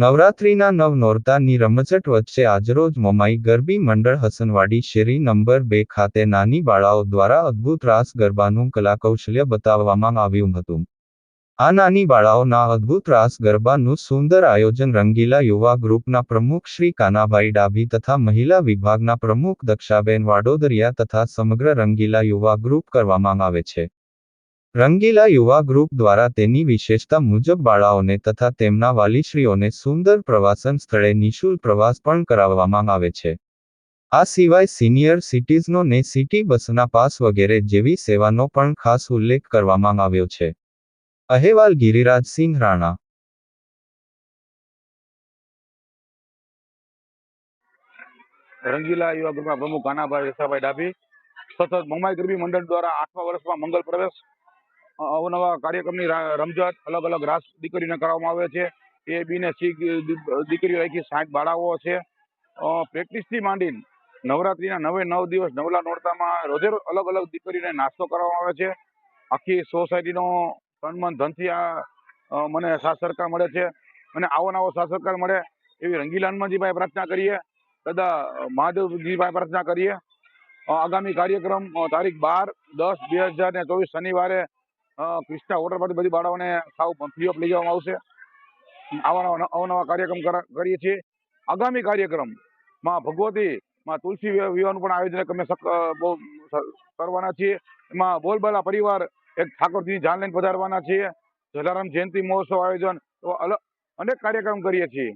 નવરાત્રિના નવ નોરતાની રમઝટ વચ્ચે આજરોજ મોમાઈ ગરબી મંડળ હસનવાડી શેરી નંબર બે ખાતે નાની બાળાઓ દ્વારા અદ્ભુત રાસ ગરબાનું કલાકૌશલ્ય બતાવવામાં આવ્યું હતું. આ નાની બાળાઓના અદ્ભુત રાસ ગરબાનું સુંદર આયોજન રંગીલા યુવા ગ્રુપના પ્રમુખ શ્રી કાનાભાઈ ડાભી તથા મહિલા વિભાગના પ્રમુખ દક્ષાબેન વાડોદરિયા તથા સમગ્ર રંગીલા યુવા ગ્રુપ કરવામાં આવે છે. રંગીલા યુવા ગ્રુપ દ્વારા તેની વિશેષતા મુજબ બાળાઓને તથા તેમના વાલીશ્રીઓને સુંદર પ્રવાસન સ્થળે નિઃશુલ્ક પ્રવાસ પણ કરાવવામાં આવે છે. આ સિવાય સિનિયર સિટીઝનોને સિટી બસના પાસ વગેરે જેવી સેવાનો પણ ખાસ ઉલ્લેખ કરવામાં આવ્યો છે. અહેવાલ ગિરિરાજસિંહ રાણા. રંગીલા યુવા ગ્રુપના પ્રમુખ કાનાભાઈ રસાભાઈ ડાભી, સતત મોમાઈ ગરબી મંડળ દ્વારા આઠમા વર્ષમાં મંગલ પ્રવેશ અવનવા કાર્યક્રમની રમઝટ અલગ અલગ રાસ દીકરીને કરવામાં આવે છે. એ બી ને સી દીકરીઓ રાખી સાઠ બાળાઓ છે. પ્રેક્ટિસથી માંડીને નવરાત્રીના નવે નવ દિવસ નવલા નોરતામાં રોજે અલગ અલગ દીકરીને નાસ્તો કરવામાં આવે છે. આખી સોસાયટીનો સન્માન ધનથી આ મને સાથ સરકાર મળે છે અને આવો નવો સાથ સરકાર મળે એવી રંગીલા હનુમાનજીભાઈ પ્રાર્થના કરીએ. દાદા મહાદેવજીભાઈ પ્રાર્થના કરીએ. આગામી કાર્યક્રમ તારીખ બાર દસ બે હજાર ને ચોવીસ શનિવારે અ, હોટલ પરથી બધી બાળાઓને સાવ ફ્રી ઓફ લઈ જવામાં આવશે. આવા નવા અવનવા કાર્યક્રમ કરીએ છીએ. આગામી કાર્યક્રમમાં ભગવતી માં તુલસી વિવાહનું પણ આયોજન અમે બહુ કરવાના છીએ. એમાં બોલબાલા પરિવાર એક ઠાકોરજીની જાન લઈને પધારવાના છીએ. જલારામ જયંતિ મહોત્સવ આયોજન અનેક કાર્યક્રમ કરીએ છીએ.